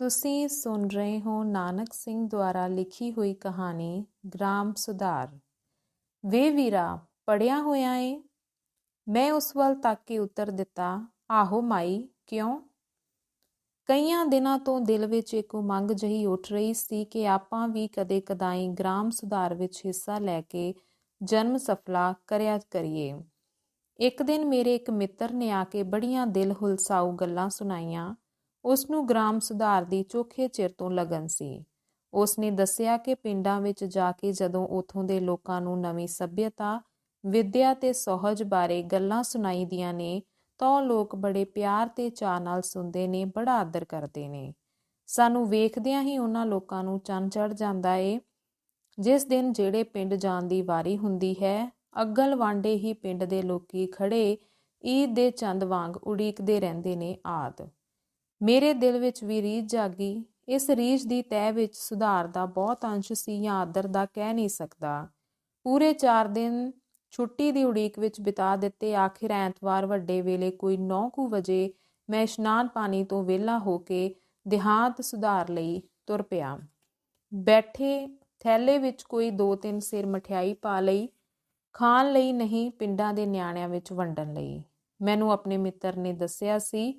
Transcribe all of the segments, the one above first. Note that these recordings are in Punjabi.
ਤੁਸੀਂ ਸੁਣ ਰਹੇ ਹੋ ਨਾਨਕ ਸਿੰਘ ਦੁਆਰਾ ਲਿਖੀ ਹੋਈ ਕਹਾਣੀ ਗ੍ਰਾਮ ਸੁਧਾਰ। ਵੇ ਵੀਰਾ ਪੜਿਆ ਹੋਇਆ ਏ? ਮੈਂ ਉਸ ਵੱਲ ਤੱਕ ਕੇ ਉੱਤਰ ਦਿੱਤਾ, ਆਹੋ ਮਾਈ, ਕਿਉਂ? ਕਈਆਂ ਦਿਨਾਂ ਤੋਂ ਦਿਲ ਵਿੱਚ ਇੱਕ ਉਮੰਗ ਜਹੀ ਉੱਠ ਰਹੀ ਸੀ ਕਿ ਆਪਾਂ ਵੀ ਕਦੇ ਕਦਾਈ ਗ੍ਰਾਮ ਸੁਧਾਰ ਵਿੱਚ ਹਿੱਸਾ ਲੈ ਕੇ ਜਨਮ ਸਫਲਾ ਕਰਿਆ ਕਰੀਏ। ਇੱਕ ਦਿਨ ਮੇਰੇ ਇੱਕ ਮਿੱਤਰ ਨੇ ਆ ਕੇ ਬੜੀਆਂ ਦਿਲ ਹੁਲਸਾਊ ਗੱਲਾਂ ਸੁਣਾਈਆਂ। ਉਸ ਨੂੰ ਗ੍ਰਾਮ ਸੁਧਾਰ ਦੀ ਚੋਖੇ ਚਿਰ ਤੋਂ ਲਗਨ ਸੀ। ਉਸ ਨੇ ਦੱਸਿਆ ਕਿ ਪਿੰਡਾਂ ਵਿੱਚ ਜਾ ਕੇ ਜਦੋਂ ਉਥੋਂ ਦੇ ਲੋਕਾਂ ਨੂੰ ਨਵੀਂ ਸੱਭਿਅਤਾ, ਵਿਦਿਆ ਤੇ ਸੋਹਜ ਬਾਰੇ ਗੱਲਾਂ ਸੁਣਾਈ ਦੀਆਂ ਨੇ, ਤਾਂ ਲੋਕ ਬੜੇ ਪਿਆਰ ਤੇ ਚਾਅ ਨਾਲ ਸੁਣਦੇ ਨੇ, ਬੜਾ ਆਦਰ ਕਰਦੇ ਨੇ। ਸਾਨੂੰ ਵੇਖਦਿਆਂ ਹੀ ਉਹਨਾਂ ਲੋਕਾਂ ਨੂੰ ਚੰਨ ਚੜ ਜਾਂਦਾ ਏ। ਜਿਸ ਦਿਨ ਜਿਹੜੇ ਪਿੰਡ ਜਾਣ ਦੀ ਵਾਰੀ ਹੁੰਦੀ ਹੈ, ਅੱਗਲ ਵਾਂਡੇ ਹੀ ਪਿੰਡ ਦੇ ਲੋਕੀ ਖੜੇ ਈਦ ਦੇ ਚੰਦ ਵਾਂਗ ਉਡੀਕਦੇ ਰਹਿੰਦੇ ਨੇ ਆਦ। ਮੇਰੇ ਦਿਲ ਵਿੱਚ ਵੀ ਰੀਝ ਜਾਗੀ। ਇਸ ਰੀਝ ਦੀ ਤਹਿ ਵਿੱਚ ਸੁਧਾਰ ਦਾ ਬਹੁਤ ਅੰਸ਼ ਸੀ ਜਾਂ ਆਦਰ ਦਾ ਕਹਿ ਨਹੀਂ ਸਕਦਾ। ਪੂਰੇ 4 ਦਿਨ ਛੁੱਟੀ ਦੀ ਉਡੀਕ ਵਿੱਚ ਬਿਤਾ ਦਿੱਤੇ ਆਖਿਰ ਐਤਵਾਰ ਵੱਡੇ ਵੇਲੇ ਕੋਈ 9:00 ਵਜੇ ਮੈਂ ਇਸ਼ਨਾਨ ਪਾਣੀ ਤੋਂ ਵਿਹਲਾ ਹੋ ਕੇ ਦਿਹਾਂਤ ਸੁਧਾਰ ਲਈ ਤੁਰ ਪਿਆ। ਬੈਠੇ ਥੈਲੇ ਵਿੱਚ ਕੋਈ 2-3 ਸਿਰ ਮਠਿਆਈ ਪਾ ਲਈ, ਖਾਣ ਲਈ ਨਹੀਂ ਪਿੰਡਾਂ ਦੇ ਨਿਆਣਿਆਂ ਵਿੱਚ ਵੰਡਣ ਲਈ। ਮੈਨੂੰ ਆਪਣੇ ਮਿੱਤਰ ਨੇ ਦੱਸਿਆ ਸੀ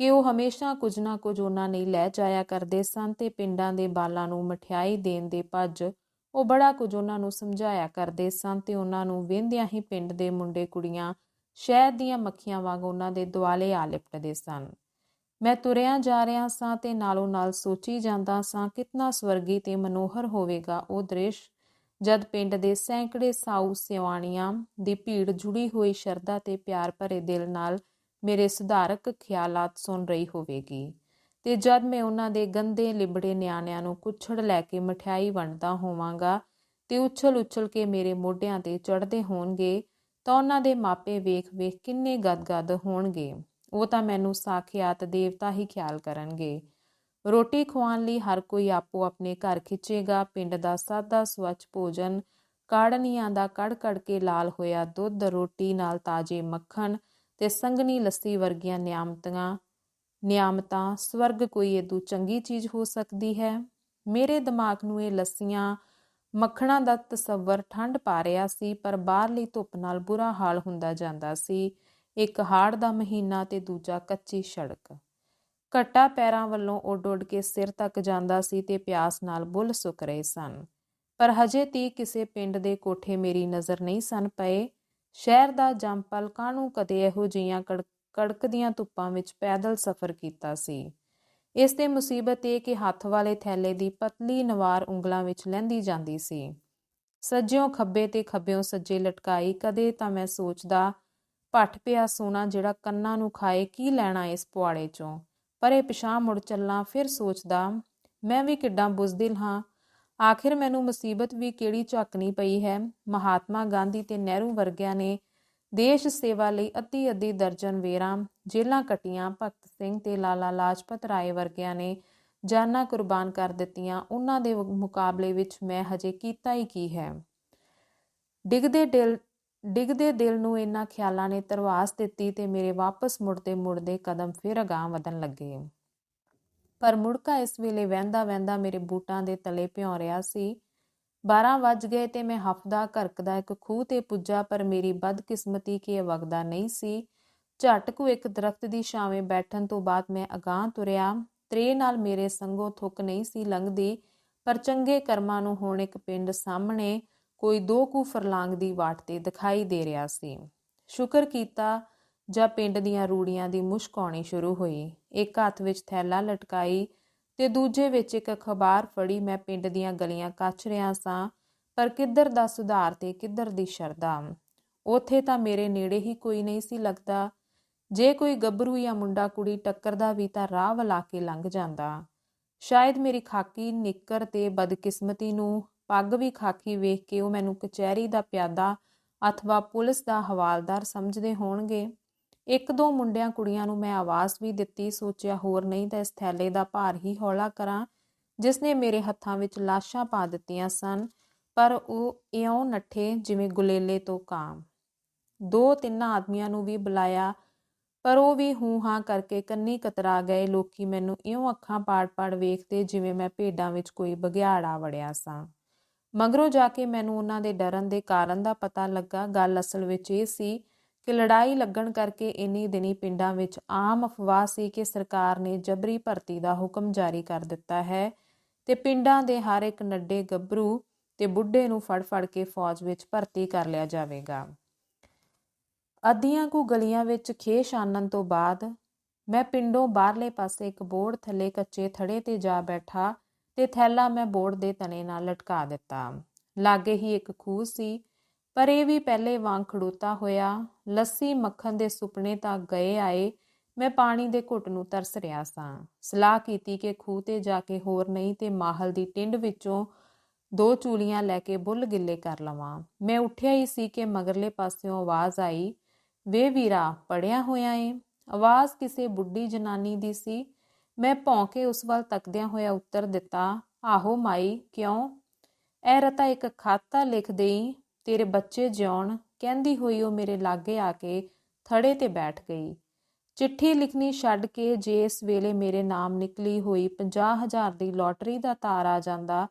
ਕਿ ਉਹ ਹਮੇਸ਼ਾ ਕੁਝ ਨਾ ਕੁਝ ਉਹਨਾਂ ਲਈ ਲੈ ਜਾਇਆ ਕਰਦੇ ਸਨ ਤੇ ਪਿੰਡਾਂ ਦੇ ਬਾਲਾਂ ਨੂੰ ਮਠਿਆਈ ਦੇਣ ਦੇ ਭੱਜ ਉਹ ਬੜਾ ਕੁਝ ਉਹਨਾਂ ਨੂੰ ਸਮਝਾਇਆ ਕਰਦੇ ਸਨ ਤੇ ਉਹਨਾਂ ਨੂੰ ਵੇਂਦਿਆਂ ਹੀ ਪਿੰਡ ਦੇ ਮੁੰਡੇ ਕੁੜੀਆਂ ਸ਼ਹਿਰ ਦੀਆਂ ਮੱਖੀਆਂ ਵਾਂਗ ਉਹਨਾਂ ਦੇ ਦੁਆਲੇ ਆ ਲਿਪਟਦੇ ਸਨ। ਮੈਂ ਤੁਰਿਆ ਜਾ ਰਿਹਾ ਸਾਂ ਤੇ ਨਾਲੋਂ ਨਾਲ ਸੋਚੀ ਜਾਂਦਾ ਸਾਂ ਕਿੰਨਾ ਸਵਰਗੀ ਤੇ ਮਨੋਹਰ ਹੋਵੇਗਾ ਉਹ ਦ੍ਰਿਸ਼। ਜਦ ਪਿੰਡ ਦੇ ਸੈਂਕੜੇ ਸਾਊ ਸਿਵਾਣੀਆਂ ਦੀ ਭੀੜ ਜੁੜੀ ਹੋਈ ਸ਼ਰਧਾ ਤੇ ਪਿਆਰ ਭਰੇ ਦਿਲ ਨਾਲ ਮੇਰੇ ਸੁਧਾਰਕ ਖਿਆਲਾਤ ਸੁਣ ਰਹੀ ਹੋਵੇਗੀ। ਤੇ ਜਦ ਮੈਂ ਉਹਨਾਂ ਦੇ ਗੰਦੇ, ਲਿਬੜੇ ਨਿਆਣਿਆਂ ਨੂੰ ਕੁੱਛੜ ਲੈ ਕੇ ਮਠਿਆਈ ਵੰਡਦਾ ਹੋਵਾਂਗਾ ਤੇ ਉਛਲ-ਉਛਲ ਕੇ ਮੇਰੇ ਮੋਢਿਆਂ ਤੇ ਚੜਦੇ ਹੋਣਗੇ, ਤਾਂ ਉਹਨਾਂ ਦੇ ਮਾਪੇ ਵੇਖ-ਵੇਖ ਕਿੰਨੇ ਗਦਗਦ ਹੋਣਗੇ। ਉਹ ਤਾਂ ਮੈਨੂੰ ਸਾਖਿਆਤ ਦੇਵਤਾ ਹੀ ਖਿਆਲ ਕਰਨਗੇ। ਰੋਟੀ ਖਵਾਉਣ ਲਈ ਹਰ ਕੋਈ ਆਪੋ ਆਪਣੇ ਘਰ ਖਿੱਚੇਗਾ। ਪਿੰਡ ਦਾ ਸਾਦਾ ਸਵੱਛ ਭੋਜਨ, ਕਾੜਨੀਆਂ ਦਾ ਕੜ-ਕੜ ਕੇ ਲਾਲ ਹੋਇਆ ਦੁੱਧ, ਰੋਟੀ ਨਾਲ ਤਾਜ਼ੇ ਮੱਖਣ ਤੇ ਸੰਗਨੀ ਲੱਸੀ ਵਰਗੀਆਂ ਨਿਆਮਤਾਂ ਨਿਆਮਤਾਂ ਸਵਰਗ ਕੋਈ ਇਦੋਂ ਚੰਗੀ ਚੀਜ਼ ਹੋ ਸਕਦੀ ਹੈ। ਮੇਰੇ ਦਿਮਾਗ ਨੂੰ ਇਹ ਲੱਸੀਆਂ ਮੱਖਣਾ ਦਾ ਤਸਵਰ ਠੰਡ ਪਾ ਰਿਹਾ ਸੀ, ਪਰ ਬਾਹਰਲੀ ਧੁੱਪ ਨਾਲ ਬੁਰਾ ਹਾਲ ਹੁੰਦਾ ਜਾਂਦਾ ਸੀ। ਇੱਕ ਹਾੜ ਦਾ ਮਹੀਨਾ ਤੇ ਦੂਜਾ ਕੱਚੀ ਸੜਕ। ਘੱਟਾ ਪੈਰਾਂ ਵੱਲੋਂ ਉੱਡ-ਉੱਡ ਕੇ ਸਿਰ ਤੱਕ ਜਾਂਦਾ ਸੀ ਤੇ ਪਿਆਸ ਨਾਲ ਬੁੱਲ ਸੁੱਕ ਰਹੇ ਸਨ। ਪਰ ਹਜੇ ਤੀ ਕਿਸੇ ਪਿੰਡ ਦੇ ਕੋਠੇ ਮੇਰੀ ਨਜ਼ਰ ਨਹੀਂ ਸਨ ਪਏ। ਸ਼ਹਿਰ ਦਾ ਜੰਪਲ ਕਾਹਨੂੰ ਕਦੇ ਇਹੋ ਜੀਆਂ ਕੜਕਦੀਆਂ ਧੁੱਪਾਂ ਵਿੱਚ ਪੈਦਲ ਸਫ਼ਰ ਕੀਤਾ ਸੀ। ਇਸ ਤੇ ਮੁਸੀਬਤ ਇਹ ਕਿ ਹੱਥ ਵਾਲੇ ਥੈਲੇ ਦੀ ਪਤਲੀ ਨਵਾਰ ਉਂਗਲਾਂ ਵਿੱਚ ਲਹਿੰਦੀ ਜਾਂਦੀ ਸੀ। ਸੱਜਿਓਂ ਖੱਬੇ ਤੇ ਖੱਬਿਓਂ ਸੱਜੇ ਲਟਕਾਈ ਕਦੇ ਤਾਂ ਮੈਂ ਸੋਚਦਾ ਪੱਠ ਪਿਆ ਸੋਨਾ ਜਿਹੜਾ ਕੰਨਾਂ ਨੂੰ ਖਾਏ, ਕੀ ਲੈਣਾ ਇਸ ਪੁਆੜੇ ਚੋਂ? ਪਰ ਇਹ ਪਿਛਾਂ ਮੁੜ ਚੱਲਾਂ ਫਿਰ ਸੋਚਦਾ, ਮੈਂ ਵੀ ਕਿੱਡਾ ਬੁਜ਼ਦਿਲ ਹਾਂ ਆਖਿਰ ਮੈਨੂੰ ਮੁਸੀਬਤ ਵੀ ਕਿਹੜੀ ਝੱਕਣੀ ਪਈ ਹੈ? ਮਹਾਤਮਾ ਗਾਂਧੀ ਤੇ ਨਹਿਰੂ ਵਰਗਿਆਂ ਨੇ ਦੇਸ਼ ਸੇਵਾ ਲਈ ਅੱਧੀ ਅੱਧੀ ਦਰਜਨ ਵੇਰਾਂ ਜੇਲਾਂ ਕਟੀਆਂ। ਭਗਤ ਸਿੰਘ ਤੇ ਲਾਲਾ ਲਾਜਪਤ ਰਾਏ ਵਰਗਿਆਂ ਨੇ ਜਾਨਾਂ ਕੁਰਬਾਨ ਕਰ ਦਿੱਤੀਆਂ। ਉਹਨਾਂ ਦੇ ਮੁਕਾਬਲੇ ਵਿੱਚ ਮੈਂ ਹਜੇ ਕੀਤਾ ਹੀ ਕੀ ਹੈ? ਡਿੱਗਦੇ ਦਿਲ ਡਿੱਗਦੇ ਦਿਲ ਨੂੰ ਇਹਨਾਂ ਖਿਆਲਾਂ ਨੇ ਤਰਵਾਸ ਦਿੱਤੀ ਤੇ ਮੇਰੇ ਵਾਪਸ ਮੁੜਦੇ ਮੁੜਦੇ ਕਦਮ ਫਿਰ ਅਗਾਹ ਵਧਣ ਲੱਗੇ। ਪਰ ਮੁੜਕਾ ਇਸ ਵੇਲੇ ਵਹਿੰਦਾ ਵਹਿੰਦਾ ਮੇਰੇ ਬੂਟਾਂ ਦੇ ਤਲੇ ਭਿਉਂ ਰਿਹਾ ਸੀ। 12 ਵੱਜ ਗਏ ਤੇ ਮੈਂ ਹਫਦਾ ਘਰਕਦਾ ਇੱਕ ਖੂਹ ਤੇ ਪੁੱਜਾ, ਪਰ ਮੇਰੀ ਬਦਕਿਸਮਤੀ ਕਿ ਇਹ ਵਗਦਾ ਨਹੀਂ ਸੀ। ਝਟ ਕੋ ਇੱਕ ਦਰਖਤ ਦੀ ਛਾਵੇਂ ਬੈਠਣ ਤੋਂ ਬਾਅਦ ਮੈਂ ਅਗਾਹ ਤੁਰਿਆ। ਤਰੇ ਨਾਲ ਮੇਰੇ ਸੰਗੋ ਥੁੱਕ ਨਹੀਂ ਸੀ ਲੰਘਦੀ, ਪਰ ਚੰਗੇ ਕਰਮਾਂ ਨੂੰ ਹੁਣ ਇੱਕ ਪਿੰਡ ਸਾਹਮਣੇ ਕੋਈ ਦੋ ਕੁ ਫਰਲਾਂਗ ਦੀ ਵਾਟ ਤੇ ਦਿਖਾਈ ਦੇ ਰਿਹਾ ਸੀ। ਸ਼ੁਕਰ ਕੀਤਾ ਜਾਂ ਪਿੰਡ ਦੀਆਂ ਰੂੜੀਆਂ ਦੀ ਮੁਸ਼ਕ ਆਉਣੀ ਸ਼ੁਰੂ ਹੋਈ। ਇੱਕ ਹੱਥ ਵਿੱਚ ਥੈਲਾ ਲਟਕਾਈ ਤੇ ਦੂਜੇ ਵਿੱਚ ਇੱਕ ਅਖਬਾਰ ਫੜੀ, ਮੈਂ ਪਿੰਡ ਦੀਆਂ ਗਲੀਆਂ ਕੱਛ ਰਿਆਂ ਸਾਂ, ਪਰ ਕਿੱਧਰ ਦਾ ਸੁਧਾਰ ਤੇ ਕਿੱਧਰ ਦੀ ਸ਼ਰਦਾ ਉਥੇ ਤਾਂ ਮੇਰੇ ਨੇੜੇ ਹੀ ਕੋਈ ਨਹੀਂ ਸੀ ਲੱਗਦਾ। ਜੇ ਕੋਈ ਗੱਭਰੂ ਜਾਂ ਮੁੰਡਾ ਕੁੜੀ ਟੱਕਰਦਾ ਵੀ ਤਾਂ ਰਾਹ ਵਲਾ ਕੇ ਲੰਘ ਜਾਂਦਾ। ਸ਼ਾਇਦ ਮੇਰੀ ਖਾਕੀ ਨਿੱਕਰ ਤੇ ਬਦਕਿਸਮਤੀ ਨੂੰ ਪੱਗ ਵੀ ਖਾਕੀ ਵੇਖ ਕੇ ਉਹ ਮੈਨੂੰ ਕਚਹਿਰੀ ਦਾ ਪਿਆਦਾ ਅਥਵਾ ਪੁਲਿਸ ਦਾ ਹਵਾਲਦਾਰ ਸਮਝਦੇ ਹੋਣਗੇ। ਇੱਕ ਦੋ ਮੁੰਡਿਆਂ ਕੁੜੀਆਂ ਨੂੰ ਮੈਂ ਆਵਾਜ਼ ਵੀ ਦਿੱਤੀ, ਸੋਚਿਆ ਹੋਰ ਨਹੀਂ ਤਾਂ ਇਸ ਥੈਲੇ ਦਾ ਭਾਰ ਹੀ ਹੌਲਾ ਕਰਾਂ, ਜਿਸ ਨੇ ਮੇਰੇ ਹੱਥਾਂ ਵਿੱਚ ਲਾਸ਼ਾਂ ਪਾ ਦਿੱਤੀਆਂ ਸਨ, ਪਰ ਉਹ ਇਉਂ ਨੱਠੇ ਜਿਵੇਂ ਗੁਲੇਲੇ ਤੋਂ ਕਾਮ। ਦੋ ਤਿੰਨ ਆਦਮੀਆਂ ਨੂੰ ਵੀ ਬੁਲਾਇਆ, ਪਰ ਉਹ ਵੀ ਹੂੰ ਹਾਂ ਕਰਕੇ ਕੰਨੀ ਕਤਰਾ ਗਏ, ਲੋਕੀ ਮੈਨੂੰ ਇਉਂ ਅੱਖਾਂ ਪਾੜ-ਪਾੜ ਵੇਖਦੇ ਜਿਵੇਂ ਮੈਂ ਭੇਡਾਂ ਵਿੱਚ ਕੋਈ ਬਘਿਆੜਾ ਵੜਿਆ ਸਾਂ। ਮਗਰੋਂ ਜਾ ਕੇ ਮੈਨੂੰ ਉਹਨਾਂ ਦੇ ਡਰਨ ਦੇ ਕਾਰਨ ਦਾ ਪਤਾ ਲੱਗਾ, ਗੱਲ ਅਸਲ ਵਿੱਚ ਇਹ ਸੀ ਕਿ ਲੜਾਈ ਲੱਗਣ ਕਰਕੇ ਇੰਨੀ ਦਿਨੀ ਪਿੰਡਾਂ ਵਿੱਚ ਆਮ ਅਫਵਾਹ ਸੀ ਕਿ ਸਰਕਾਰ ਨੇ ਜਬਰੀ ਭਰਤੀ ਦਾ ਹੁਕਮ ਜਾਰੀ ਕਰ ਦਿੱਤਾ ਹੈ ਤੇ ਪਿੰਡਾਂ ਦੇ ਹਰ ਇੱਕ ਨੱਡੇ ਗੱਭਰੂ ਤੇ ਬੁੱਢੇ ਨੂੰ ਫੜ-ਫੜ ਕੇ ਫੌਜ ਵਿੱਚ ਭਰਤੀ ਕਰ ਲਿਆ ਜਾਵੇਗਾ। ਅੱਧੀਆਂ ਕੁ ਗਲੀਆਂ ਵਿੱਚ ਖੇਸ਼ ਆਨਣ ਤੋਂ ਬਾਅਦ ਮੈਂ ਪਿੰਡੋਂ ਬਾਹਰਲੇ ਪਾਸੇ ਇੱਕ ਬੋਰਡ ਥੱਲੇ ਕੱਚੇ ਥੜੇ ਤੇ ਜਾ ਬੈਠਾ ਤੇ ਥੈਲਾ ਮੈਂ ਬੋਰਡ ਦੇ ਤਣੇ ਨਾਲ ਲਟਕਾ ਦਿੱਤਾ। ਲਾਗੇ ਹੀ ਇੱਕ ਖੂਹ ਸੀ ਪਰ ਇਹ ਵੀ ਪਹਿਲੇ ਵਾਂਗ ਖੜੂਤਾ ਹੋਇਆ, ਲੱਸੀ ਮੱਖਣ ਦੇ ਸੁਪਨੇ ਤਾਂ ਗਏ ਆਏ, ਮੈਂ ਪਾਣੀ ਦੇ ਘੁੱਟ ਨੂੰ ਤਰਸ ਰਿਹਾ ਸਾਂ। ਸਲਾਹ ਕੀਤੀ ਕਿ ਖੂਹ ਤੇ ਜਾ ਕੇ ਹੋਰ ਨਹੀਂ ਤੇ ਮਾਹਲ ਦੀ ਟਿੰਡ ਵਿੱਚੋਂ ਦੋ ਚੂਲੀਆਂ ਲੈ ਕੇ ਬੁੱਲ ਗਿੱਲੇ ਕਰ ਲਵਾਂ। ਮੈਂ ਉੱਠਿਆ ਹੀ ਸੀ ਕਿ ਮਗਰਲੇ ਪਾਸਿਓਂ ਆਵਾਜ਼ ਆਈ, ਵੇ ਵੀਰਾ ਪੜਿਆ ਹੋਇਆ ਏ? ਆਵਾਜ਼ ਕਿਸੇ ਬੁੱਢੀ ਜਨਾਨੀ ਦੀ ਸੀ। ਮੈਂ ਭੌਂਕੇ ਉਸ ਵੱਲ ਤੱਕਦਿਆਂ ਹੋਇਆ ਉੱਤਰ ਦਿੱਤਾ, ਆਹੋ ਮਾਈ, ਕਿਉਂ? ਐ ਰਤਾ ਇੱਕ ਖਾਤਾ ਲਿਖ ਦੇਈ ਤੇਰੇ ਬੱਚੇ ਜਿਉਣ, ਕਹਿੰਦੀ ਹੋਈ ਉਹ ਮੇਰੇ ਲਾਗੇ ਆ ਕੇ ਥੜੇ ਤੇ ਬੈਠ ਗਈ। ਚਿੱਠੀ ਲਿਖਣੀ ਛੱਡ ਕੇ ਜੇ ਇਸ ਵੇਲੇ ਮੇਰੇ ਨਾਮ ਨਿਕਲੀ ਹੋਈ 50000 ਦੀ ਲੋਟਰੀ ਦਾ ਤਾਰ ਆ ਜਾਂਦਾ,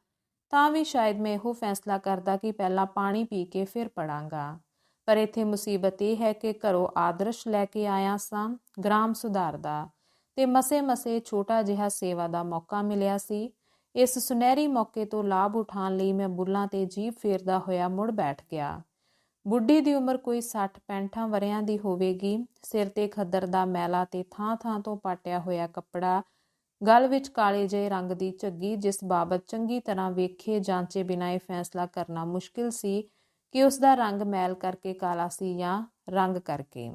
ਤਾਂ ਵੀ ਸ਼ਾਇਦ ਮੈਂ ਇਹੋ ਫੈਸਲਾ ਕਰਦਾ ਕਿ ਪਹਿਲਾਂ ਪਾਣੀ ਪੀ ਕੇ ਫਿਰ ਪੜਾਂਗਾ। ਪਰ ਇੱਥੇ ਮੁਸੀਬਤ ਇਹ ਹੈ ਕਿ ਘਰੋਂ ਆਦਰਸ਼ ਲੈ ਕੇ ਆਇਆ ਸਾਂ ਗ੍ਰਾਮ ਸੁਧਾਰ ਦਾ, ਤੇ ਮਸੇ-ਮਸੇ ਛੋਟਾ ਜਿਹਾ ਸੇਵਾ ਦਾ ਮੌਕਾ ਮਿਲਿਆ ਸੀ। ਇਸ ਸੁਨਹਿਰੀ ਮੌਕੇ ਤੋਂ ਲਾਭ ਉਠਾਉਣ ਲਈ ਮੈਂ ਬੁੱਲਾਂ ਤੇ ਜੀਭ ਫੇਰਦਾ ਹੋਇਆ ਮੁੜ ਬੈਠ ਗਿਆ। ਬੁੱਢੀ ਦੀ ਉਮਰ ਕੋਈ 60-65 ਵਰਿਆਂ ਦੀ ਹੋਵੇਗੀ। ਸਿਰ ਤੇ ਖੱਦਰ ਦਾ ਮੈਲਾ ਤੇ ਥਾਂ-ਥਾਂ ਤੋਂ ਪਾਟਿਆ ਹੋਇਆ ਕੱਪੜਾ, ਗਲ ਵਿੱਚ ਕਾਲੇ ਜਿਹੇ ਰੰਗ ਦੀ ਝੱਗੀ, ਜਿਸ ਬਾਬਤ ਚੰਗੀ ਤਰ੍ਹਾਂ ਵੇਖੇ ਜਾਂਚੇ ਬਿਨਾਂ ਇਹ ਫੈਸਲਾ ਕਰਨਾ ਮੁਸ਼ਕਿਲ ਸੀ ਕਿ ਉਸ ਦਾ ਰੰਗ ਮੈਲ ਕਰਕੇ ਕਾਲਾ ਸੀ ਜਾਂ ਰੰਗ ਕਰਕੇ।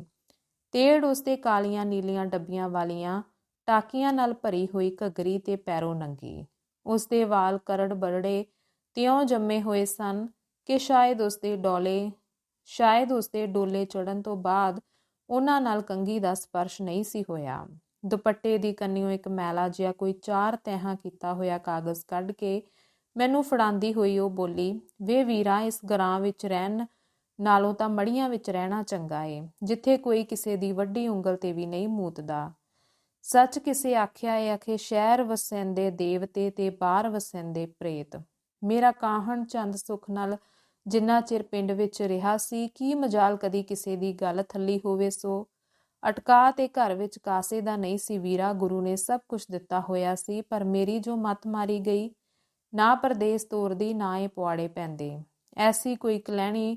ਤੇੜ ਉਸ ਦੇ ਕਾਲੀਆਂ ਨੀਲੀਆਂ ਡੱਬੀਆਂ ਵਾਲੀਆਂ ਟਾਕੀਆਂ ਨਾਲ ਭਰੀ ਹੋਈ ਘਗਰੀ ਤੇ ਪੈਰੋਂ ਨੰਗੀ। ਉਸ ਦੇ ਵਾਲ ਕਰੜ ਬਰੜੇ, ਤਿਉਂ ਜੰਮੇ ਹੋਏ ਸਨ ਕਿ ਸ਼ਾਇਦ ਉਸ ਦੇ ਡੋਲੇ, ਸ਼ਾਇਦ ਉਸ ਦੇ ਡੋਲੇ ਚੜਨ ਤੋਂ ਬਾਅਦ ਉਹਨਾਂ ਨਾਲ ਕੰਗੀ ਦਾ ਸਪਰਸ਼ ਨਹੀਂ ਸੀ ਹੋਇਆ। ਦੁਪੱਟੇ ਦੀ ਕੰਨਿਓ ਇੱਕ ਮੈਲਾ ਜਿਹਾ ਕੋਈ ਚਾਰ ਤਹਾਂ ਕੀਤਾ ਹੋਇਆ ਕਾਗਜ਼ ਕੱਢ ਕੇ ਮੈਨੂੰ ਫੜਾਂਦੀ ਹੋਈ ਉਹ ਬੋਲੀ, ਵੇ ਵੀਰਾ, ਇਸ ਗਰਾਂ ਵਿੱਚ ਰਹਿਣ ਨਾਲੋਂ ਤਾਂ ਮੜੀਆਂ ਵਿੱਚ ਰਹਿਣਾ ਚੰਗਾ ਏ, ਜਿੱਥੇ ਕੋਈ ਕਿਸੇ ਦੀ ਵੱਡੀ ਉਂਗਲ ਤੇ ਵੀ ਨਹੀਂ ਮੂਤਦਾ। ਸੱਚ ਕਿਸੇ ਆਖਿਆ ਏ ਅਖੇ ਸ਼ਹਿਰ ਵਸੈਂਦੇ ਦੇਵਤੇ ਤੇ ਬਾਹਰ ਵਸੈਂਦੇ ਪ੍ਰੇਤ। ਮੇਰਾ ਕਾਹਣ ਚੰਦ ਸੁਖ ਨਾਲ ਜਿੰਨਾ ਚਿਰ ਪਿੰਡ ਵਿੱਚ ਰਿਹਾ ਸੀ, ਕੀ ਮਜਾਲ ਕਦੀ ਕਿਸੇ ਦੀ ਗੱਲ ਥੱਲੀ ਹੋਵੇ ਸੋ? ਅਟਕਾ ਤੇ ਘਰ ਵਿੱਚ ਕਾਸੇ ਦਾ ਨਹੀਂ ਸੀ ਵੀਰਾ, ਗੁਰੂ ਨੇ ਸਭ ਕੁਝ ਦਿੱਤਾ ਹੋਇਆ ਸੀ, ਪਰ ਮੇਰੀ ਜੋ ਮਤ ਮਾਰੀ ਗਈ, ਨਾ ਪਰਦੇਸ ਤੋਰਦੀ, ਨਾ ਇਹ ਪੁਆੜੇ ਪੈਂਦੇ। ਐਸੀ ਕੋਈ ਕਲਹਿਣੀ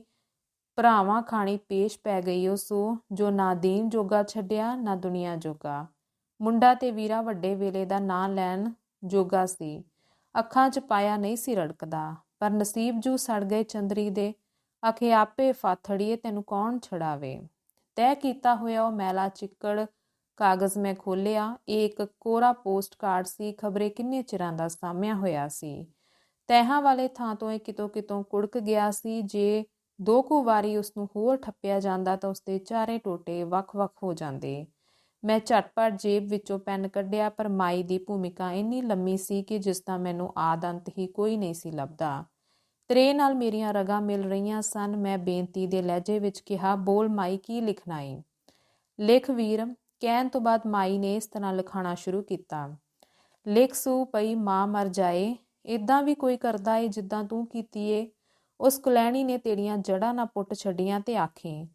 ਭਰਾਵਾਂ ਖਾਣੀ ਪੇਸ਼ ਪੈ ਗਈ ਉਹ ਸੋ, ਜੋ ਨਾ ਦੀਨ ਜੋਗਾ ਛੱਡਿਆ, ਨਾ ਦੁਨੀਆ ਜੋਗਾ। ਮੁੰਡਾ ਤੇ ਵੀਰਾ ਵੱਡੇ ਵੇਲੇ ਦਾ ਨਾਂ ਲੈਣ ਜੋਗਾ ਸੀ। ਅੱਖਾਂ 'ਚ ਪਾਇਆ ਨਹੀਂ ਸੀ ਰੜਕਦਾ, ਪਰ ਨਸੀਬ ਜੂ ਸੜ ਗਏ ਚੰਦਰੀ ਦੇ। ਅਖੇ ਆਪੇ ਫਾਥੜੀਏ, ਤੈਨੂੰ ਕੌਣ ਛੜਾਵੇ ਤੈਅ ਕੀਤਾ ਹੋਇਆ ਉਹ ਮੈਲਾ ਚਿੱਕੜ ਕਾਗਜ਼ ਮੈਂ ਖੋਲਿਆ ਇਹ ਇੱਕ ਕੋਰਾ ਪੋਸਟ ਕਾਰਡ ਸੀ। ਖਬਰੇ ਕਿੰਨੇ ਚਿਰਾਂ ਦਾ ਸਾਮਿਆ ਹੋਇਆ ਸੀ। ਤਹਾਂ ਵਾਲੇ ਥਾਂ ਤੋਂ ਇਹ ਕਿਤੋਂ ਕਿਤੋਂ ਕੁੜਕ ਗਿਆ ਸੀ। ਜੇ ਦੋ ਕੁ ਵਾਰੀ ਉਸ ਨੂੰ ਹੋਰ ਠੱਪਿਆ ਜਾਂਦਾ ਤਾਂ ਉਸ ਦੇ ਚਾਰੇ ਟੋਟੇ ਵੱਖ-ਵੱਖ ਹੋ ਜਾਂਦੇ। ਮੈਂ ਝਟਪਟ ਜੇਬ ਵਿੱਚੋਂ ਪੈਨ ਕੱਢਿਆ, ਪਰ ਮਾਈ ਦੀ ਭੂਮਿਕਾ ਇੰਨੀ ਲੰਮੀ ਸੀ ਕਿ ਜਿਸ ਦਾ ਮੈਨੂੰ ਆਦੰਤ ਹੀ ਕੋਈ ਨਹੀਂ ਸੀ ਲੱਭਦਾ। ਤਰੇ ਨਾਲ ਮੇਰੀਆਂ ਰਗਾਂ ਮਿਲ ਰਹੀਆਂ ਸਨ। ਮੈਂ ਬੇਨਤੀ ਦੇ ਲਹਿਜੇ ਵਿੱਚ ਕਿਹਾ, ਬੋਲ ਮਾਈ, ਕੀ ਲਿਖਣਾ ਏ ਲਿਖ ਵੀਰ, ਕਹਿਣ ਤੋਂ ਬਾਅਦ ਮਾਈ ਨੇ ਇਸ ਤਰ੍ਹਾਂ ਲਿਖਾਣਾ ਸ਼ੁਰੂ ਕੀਤਾ। ਲਿਖ ਸੂ ਪਈ, ਮਾਂ ਮਰ ਜਾਏ। ਇਦਾਂ ਵੀ ਕੋਈ ਕਰਦਾ ਏ ਜਿੱਦਾਂ ਤੂੰ ਕੀਤੀ ਏ। ਉਸ ਕੁਲੈਣੀ ਨੇ ਤੇਰੀਆਂ ਜੜਾਂ ਨਾ ਪੁੱਟ ਛੱਡੀਆਂ ਤੇ ਆਖੇ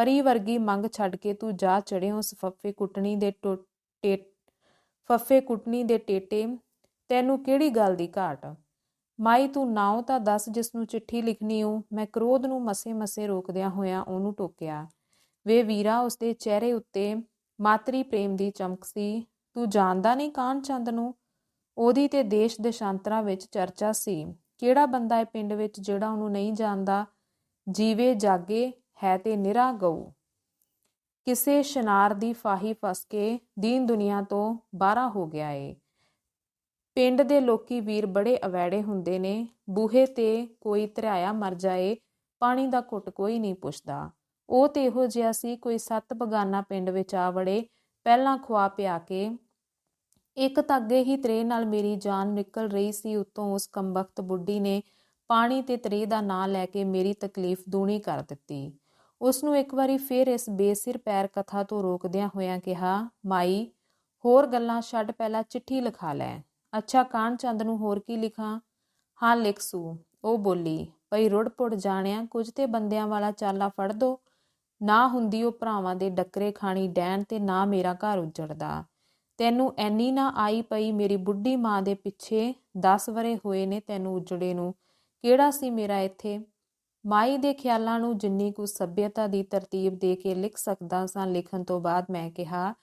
ਪਰੀ ਵਰਗੀ ਮੰਗ ਛੱਡ ਕੇ ਤੂੰ ਜਾ ਚੜਿਓ ਉਸ ਫੱਫੇ ਕੁੱਟਣੀ ਦੇ ਟੋਟੇ ਫੱਫੇ ਕੁੱਟਣੀ ਦੇ ਟੇਟੇ। ਤੈਨੂੰ ਕਿਹੜੀ ਗੱਲ ਦੀ ਘਾਟ? ਮਾਈ, ਤੂੰ ਨਾਉ ਤਾਂ ਦੱਸ ਜਿਸ ਨੂੰ ਚਿੱਠੀ ਲਿਖਣੀ ਓ ਮੈਂ ਕ੍ਰੋਧ ਨੂੰ ਮਸੇ-ਮਸੇ ਰੋਕਦਿਆਂ ਹੋਇਆਂ ਉਹਨੂੰ ਟੋਕਿਆ। ਵੇ ਵੀਰਾ ਉਸਦੇ ਚਿਹਰੇ ਉੱਤੇ ਮਾਤਰੀ ਪ੍ਰੇਮ ਦੀ ਚਮਕ ਸੀ। ਤੂੰ ਜਾਣਦਾ ਨਹੀਂ ਕਾਨ ਚੰਦ ਨੂੰ? ਉਹਦੀ ਤੇ ਦੇਸ਼ ਦੇਸ਼ਾਂਤਰਾਂ ਵਿੱਚ ਚਰਚਾ ਸੀ। ਕਿਹੜਾ ਬੰਦਾ ਹੈ ਪਿੰਡ ਵਿੱਚ ਜਿਹੜਾ ਉਹਨੂੰ ਨਹੀਂ ਜਾਣਦਾ? ਜੀਵੇ ਜਾਗੇ ਹੈ ਤੇ ਨਿਰਾ ਗਊ। ਕਿਸੇ ਸ਼ਨਾਰ ਦੀ ਫਾਹੀ ਫਸ ਕੇ ਦੀਨ ਦੁਨੀਆ ਤੋਂ ਬਾਹਰ ਹੋ ਗਿਆ ਏ। ਪਿੰਡ ਦੇ ਲੋਕੀ ਵੀਰ ਬੜੇ ਅਵੈੜੇ ਹੁੰਦੇ ਨੇ। ਬੂਹੇ ਤੇ ਕੋਈ ਧਰਿਆਇਆ ਮਰ ਜਾਏ, ਪਾਣੀ ਦਾ ਘੁੱਟ ਕੋਈ ਨਹੀਂ ਪੁੱਛਦਾ। ਉਹ ਤੇ ਇਹੋ ਜਿਹਾ ਸੀ, ਕੋਈ ਸੱਤ ਬਗਾਨਾ ਪਿੰਡ ਵਿੱਚ ਆ ਵੜੇ, ਪਹਿਲਾਂ ਖਵਾ ਪਿਆ ਕੇ। ਇੱਕ ਤਾਂ ਅੱਗੇ ਹੀ ਤਰੇ ਨਾਲ ਮੇਰੀ ਜਾਨ ਨਿਕਲ ਰਹੀ ਸੀ, ਉਤੋਂ ਉਸ ਕੰਬਖਤ ਬੁੱਢੀ ਨੇ ਪਾਣੀ ਤੇ ਤਰੇ ਦਾ ਨਾਂ ਲੈ ਕੇ ਮੇਰੀ ਤਕਲੀਫ ਦੂਣੀ ਕਰ ਦਿੱਤੀ। ਉਸ ਨੂੰ ਇੱਕ ਵਾਰੀ ਫੇਰ ਇਸ ਬੇਸਿਰ ਪੈਰ ਕਥਾ ਤੋਂ ਰੋਕਦਿਆਂ ਹੋਇਆਂ ਕਿਹਾ, ਮਾਈ, ਹੋਰ ਗੱਲਾਂ ਛੱਡ ਪਹਿਲਾਂ ਚਿੱਠੀ ਲਿਖਾ ਲੈ। ਅੱਛਾ ਕਾਣ ਚੰਦ ਨੂੰ ਹੋਰ ਕੀ ਲਿਖਾਂ? ਹਾਂ, ਲਿਖ ਸੂ। ਉਹ ਬੋਲੀ ਪਈ ਰੁੜ ਪੁੜ ਜਾਣਿਆ, ਕੁਝ ਤੇ ਬੰਦਿਆਂ ਵਾਲਾ ਚਾਲਾ ਫੜ ਦੋ। ਨਾ ਹੁੰਦੀ ਉਹ ਭਰਾਵਾਂ ਦੇ ਡੱਕਰੇ ਖਾਣੀ ਡੈਣ ਤੇ ਨਾ ਮੇਰਾ ਘਰ ਉਜੜਦਾ। ਤੈਨੂੰ ਐਨੀ ਨਾ ਆਈ ਪਈ ਮੇਰੀ ਬੁੱਢੀ ਮਾਂ ਦੇ ਪਿੱਛੇ 10 ਵਰੇ ਹੋਏ ਨੇ ਤੈਨੂੰ ਉਜੜੇ ਨੂੰ। ਕਿਹੜਾ ਸੀ ਮੇਰਾ ਇੱਥੇ? ਮਾਈ ਦੇ ਖਿਆਲਾਂ ਨੂੰ ਜਿੰਨੀ ਕੁ ਸੱਭਿਅਤਾ ਦੀ ਤਰਤੀਬ ਦੇ ਕੇ ਲਿਖ ਸਕਦਾ ਸਾਂ ਲਿਖਣ ਤੋਂ ਬਾਅਦ ਮੈਂ ਕਿਹਾ,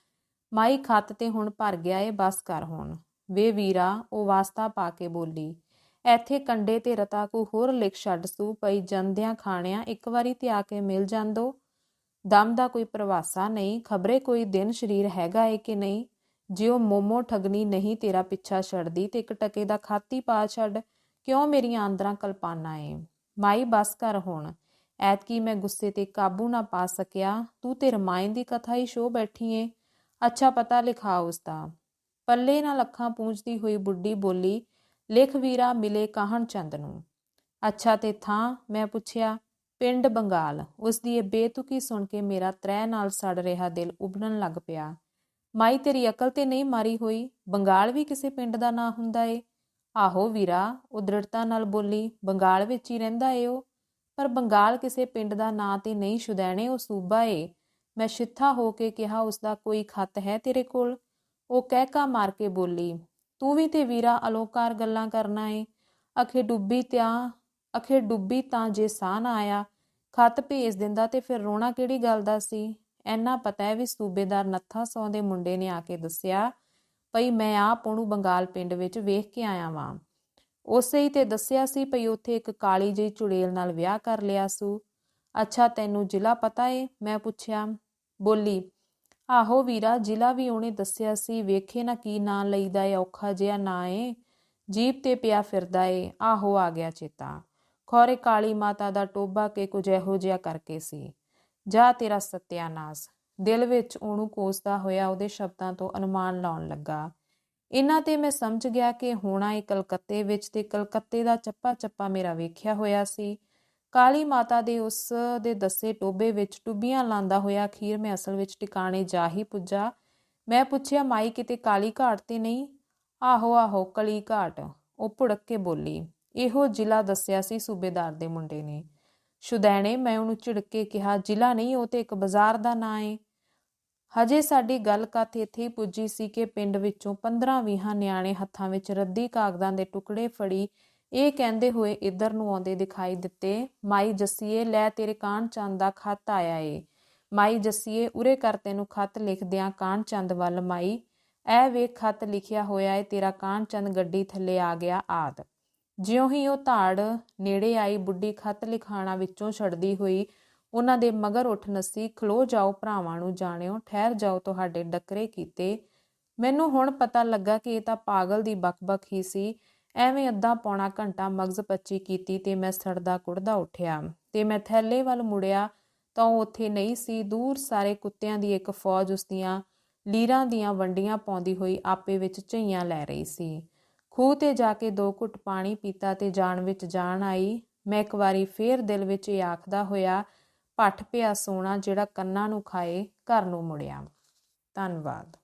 ਮਾਈ ਖੱਤ ਤੇ ਹੁਣ ਭਰ ਗਿਆ ਏ, ਬਸ ਕਰ ਹੁਣ। ਵੇ ਵੀਰਾ, ਉਹ ਵਾਸਤਾ ਪਾ ਕੇ ਬੋਲੀ ਇੱਥੇ ਕੰਡੇ ਤੇ ਰਤਾ ਕੋ ਹੋਰ ਲਿਖ ਛੱਡ ਸੂ ਪਈ ਜੰਦਿਆਂ ਖਾਣਿਆਂ ਇੱਕ ਵਾਰੀ ਤੇ ਆ ਕੇ ਮਿਲ ਜਾਂਦੋ। ਦਮ ਦਾ ਕੋਈ ਪ੍ਰਵਾਸਾ ਨਹੀਂ, ਖਬਰੇ ਕੋਈ ਦਿਨ ਸ਼ਰੀਰ ਹੈਗਾ ਏ ਕਿ ਨਹੀਂ? ਜਿਉ ਮੋਮੋ ਠਗਨੀ ਨਹੀਂ ਤੇਰਾ ਪਿੱਛਾ ਛੱਡਦੀ ਤੇ ਇੱਕ ਟਕੇ ਦਾ ਖਾਤੀ ਪਾ ਛੱਡ, ਕਿਉਂ ਮੇਰੀਆਂ ਆਂਦਰਾਂ ਕਲਪਾਨਾ ਏ? ਮਾਈ ਬਸ ਕਰ ਹੁਣ। ਐਤਕੀ ਮੈਂ ਗੁੱਸੇ ਤੇ ਕਾਬੂ ਨਾ ਪਾ ਸਕਿਆ। ਤੂੰ ਤੇ ਰਮਾਇਣ ਦੀ ਕਥਾ ਹੀ ਸ਼ੋ ਬੈਠੀ ਏ। ਅੱਛਾ ਪਤਾ ਲਿਖਾ ਉਸ ਦਾ। ਪੱਲੇ ਨਾਲ ਅੱਖਾਂ ਪੂੰਝਦੀ ਹੋਈ ਬੁੱਢੀ ਬੋਲੀ, ਲਿਖ ਵੀਰਾ, ਮਿਲੇ ਕਾਹਣ ਚੰਦ ਨੂੰ? ਅੱਛਾ ਤੇ ਥਾਂ ਮੈਂ ਪੁੱਛਿਆ, ਪਿੰਡ ਬੰਗਾਲ। ਉਸ ਦੀ ਇਹ ਬੇਤੁਕੀ ਸੁਣ ਕੇ ਮੇਰਾ ਤ੍ਰਹਿ ਨਾਲ ਸੜ ਰਿਹਾ ਦਿਲ ਉਬਲਣ ਲੱਗ ਪਿਆ। ਮਾਈ ਤੇਰੀ ਅਕਲ ਤੇ ਨਹੀਂ ਮਾਰੀ ਹੋਈ? ਬੰਗਾਲ ਵੀ ਕਿਸੇ ਪਿੰਡ ਦਾ ਨਾਂ ਹੁੰਦਾ ਏ। ਆਹੋ ਵੀਰਾ ਉਹ ਦ੍ਰਿੜਤਾ ਨਾਲ ਬੋਲੀ, ਬੰਗਾਲ ਵਿੱਚ ਹੀ ਰਹਿੰਦਾ ਏ ਉਹ? ਪਰ ਬੰਗਾਲ ਕਿਸੇ ਪਿੰਡ ਦਾ ਨਾਂ ਤੇ ਨਹੀਂ ਸ਼ੁਦੈਣੇ ਉਹ ਸੂਬਾ ਏ। ਮੈਂ ਛਿੱਥਾ ਹੋ ਕੇ ਕਿਹਾ ਉਸ ਦਾ ਕੋਈ ਖਤ ਹੈ ਤੇਰੇ ਕੋਲ? ਉਹ ਕਹਿਕਾ ਮਾਰ ਕੇ ਬੋਲੀ, ਤੂੰ ਵੀ ਤੇ ਵੀਰਾ ਅਲੋਕਾਰ ਗੱਲਾਂ ਕਰਨਾ ਏ। ਅਖੇ ਡੁੱਬੀ ਤਿਆ, ਅਖੇ ਡੁੱਬੀ ਤਾਂ ਜੇ ਸਾਹ ਨਾ ਆਇਆ। ਖਤ ਭੇਜ ਦਿੰਦਾ ਤੇ ਫਿਰ ਰੋਣਾ ਕਿਹੜੀ ਗੱਲ ਦਾ ਸੀ? ਐਨਾ ਪਤਾ ਹੈ ਵੀ ਸੂਬੇਦਾਰ ਨੱਥਾ ਸੌ ਦੇ ਮੁੰਡੇ ਨੇ ਆ ਕੇ ਦੱਸਿਆ ਪਈ ਮੈਂ ਆਪ ਉਹਨੂੰ ਬੰਗਾਲ ਪਿੰਡ ਵਿੱਚ ਵੇਖ ਕੇ ਆਇਆ ਵਾਂ। ਉਸੇ ਹੀ ਤੇ ਦੱਸਿਆ ਸੀ ਪਈ ਉੱਥੇ ਇੱਕ ਕਾਲੀ ਜਿਹੀ ਚੁੜੇਲ ਨਾਲ ਵਿਆਹ ਕਰ ਲਿਆ ਸੂ। ਅੱਛਾ, ਤੈਨੂੰ ਜ਼ਿਲ੍ਹਾ ਪਤਾ ਏ? ਮੈਂ ਪੁੱਛਿਆ। ਬੋਲੀ, ਆਹੋ ਵੀਰਾ, ਜ਼ਿਲ੍ਹਾ ਵੀ ਉਹਨੇ ਦੱਸਿਆ ਸੀ, ਵੇਖੇ ਨਾ ਕੀ ਨਾਂ ਲਈਦਾ ਏ, ਔਖਾ ਜਿਹਾ ਨਾਂ ਏ। ਜੀਪ ਤੇ ਪਿਆ ਫਿਰਦਾ ਏ। ਆਹੋ, ਆ ਗਿਆ ਚੇਤਾ। ਖੋਰੇ ਕਾਲੀ ਮਾਤਾ ਦਾ ਟੋਬਾ ਕੇ ਕੁਝ ਇਹੋ ਜਿਹਾ ਕਰਕੇ ਸੀ। ਜਾ ਤੇਰਾ ਸਤਿਆਨਾਸ। ਦਿਲ ਵਿੱਚ ਉਹਨੂੰ ਕੋਸਦਾ ਹੋਇਆ, ਉਹਦੇ ਸ਼ਬਦਾਂ ਤੋਂ ਅਨੁਮਾਨ ਲਾਉਣ ਲੱਗਾ। ਇਹਨਾਂ ਤੇ ਮੈਂ ਸਮਝ ਗਿਆ ਕਿ ਹੋਣਾ ਇਹ ਕਲਕੱਤੇ ਵਿੱਚ ਤੇ ਕਲਕੱਤੇ ਦਾ ਚੱਪਾ ਚੱਪਾ ਮੇਰਾ ਵੇਖਿਆ ਹੋਇਆ ਸੀ। ਕਾਲੀ ਮਾਤਾ ਦੇ ਉਸ ਦੇ ਦੱਸੇ ਟੋਬੇ ਵਿੱਚ ਟੁੱਬੀਆਂ ਲਾਂਦਾ ਹੋਇਆ ਅਖੀਰ ਮੈਂ ਅਸਲ ਵਿੱਚ ਟਿਕਾਣੇ ਜਾ ਹੀ ਪੁੱਜਾ। ਮੈਂ ਪੁੱਛਿਆ, ਮਾਈ, ਕਿਤੇ ਕਾਲੀ ਘਾਟ ਤੇ ਨਹੀਂ? ਆਹੋ ਆਹੋ, ਕਲੀ ਘਾਟ, ਉਹ ਭੁੜਕ ਕੇ ਬੋਲੀ। ਇਹੋ ਜ਼ਿਲ੍ਹਾ ਦੱਸਿਆ ਸੀ ਸੂਬੇਦਾਰ ਦੇ ਮੁੰਡੇ ਨੇ। ਸ਼ੁਦੈਣੇ, ਮੈਂ ਉਹਨੂੰ ਝਿੜਕ ਕੇ ਕਿਹਾ, ਜ਼ਿਲ੍ਹਾ ਨਹੀਂ, ਉਹ ਤੇ ਇੱਕ ਬਾਜ਼ਾਰ ਦਾ ਨਾਂ ਏ। ਹਜੇ ਸਾਡੀ ਗੱਲ ਕੱਥ ਇੱਥੇ ਹੀ ਪੁੱਜੀ ਸੀ ਕਿ ਪਿੰਡ ਵਿੱਚੋਂ 15-20 ਨਿਆਣੇ ਹੱਥਾਂ ਵਿੱਚ ਰੱਦੀ ਕਾਗਜ਼ਾਂ ਦੇ ਟੁਕੜੇ ਫੜੀ। ਇਹ ਕਹਿੰਦੇ ਹੋਏ ਇੱਧਰ ਨੂੰ ਆਉਂਦੇ ਦਿਖਾਈ ਦਿੱਤੇ, ਮਾਈ ਜੱਸੀਏ, ਲੈ ਤੇਰੇ ਕਾਣ ਚੰਦ ਦਾ ਖਤ ਆਇਆ ਏ। ਮਾਈ ਜੱਸੀਏ, ਉਰੇ ਕਰ ਤੈਨੂੰ ਖਤ ਲਿਖਦਿਆਂ ਕਾਣ ਚੰਦ ਵੱਲ ਮਾਈ। ਐ ਵੇਖ ਖੱਤ ਲਿਖਿਆ ਹੋਇਆ ਏ, ਤੇਰਾ ਕਾਣ ਚੰਦ ਗੱਡੀ ਥੱਲੇ ਆ ਗਿਆ ਆਦ। ਜਿਉਂ ਹੀ ਉਹ ਧਾੜ ਨੇੜੇ ਆਈ, ਬੁੱਢੀ ਖਤ ਲਿਖਾਣਾ ਵਿੱਚੋਂ ਛੜਦੀ ਹੋਈ ਉਹਨਾਂ ਦੇ ਮਗਰ ਉੱਠ ਨੱਸੀ ਖਲੋ ਜਾਓ, ਭਰਾਵਾਂ ਨੂੰ ਜਾਣਿਓ, ਠਹਿਰ ਜਾਓ ਤੁਹਾਡੇ ਡੱਕਰੇ ਕੀਤੇ। ਮੈਨੂੰ ਹੁਣ ਪਤਾ ਲੱਗਾ ਕਿ ਇਹ ਤਾਂ ਪਾਗਲ ਦੀ ਬਕਬਕ ਹੀ ਸੀ। ਐਵੇਂ ਅੱਧਾ ਪੌਣਾ ਘੰਟਾ ਮਗਜ਼ ਪੱਚੀ ਕੀਤੀ ਤੇ ਮੈਂ ਸੜਦਾ ਕੁੜਦਾ ਉੱਠਿਆ। ਤੇ ਮੈਂ ਥੈਲੇ ਵੱਲ ਮੁੜਿਆ ਤਾਂ ਉਹ ਉੱਥੇ ਨਹੀਂ ਸੀ। ਦੂਰ ਸਾਰੇ ਕੁੱਤਿਆਂ ਦੀ ਇੱਕ ਫੌਜ ਉਸ ਦੀਆਂ ਲੀਰਾਂ ਦੀਆਂ ਵੰਡੀਆਂ ਪਾਉਂਦੀ ਹੋਈ ਆਪੇ ਵਿੱਚ ਝਈਆਂ ਲੈ ਰਹੀ ਸੀ। ਖੂਹ ਤੇ ਜਾ ਕੇ ਦੋ ਘੁੱਟ ਪਾਣੀ ਪੀਤਾ ਤੇ ਜਾਣ ਵਿੱਚ ਜਾਣ ਆਈ। ਮੈਂ ਇੱਕ ਵਾਰੀ ਫੇਰ ਦਿਲ ਵਿੱਚ ਇਹ ਆਖਦਾ ਹੋਇਆ ਭੱਠ ਪਿਆ ਸੋਨਾ ਜਿਹੜਾ ਕੰਨਾਂ ਨੂੰ ਖਾਏ ਘਰ ਨੂੰ ਮੁੜਿਆ। ਧੰਨਵਾਦ।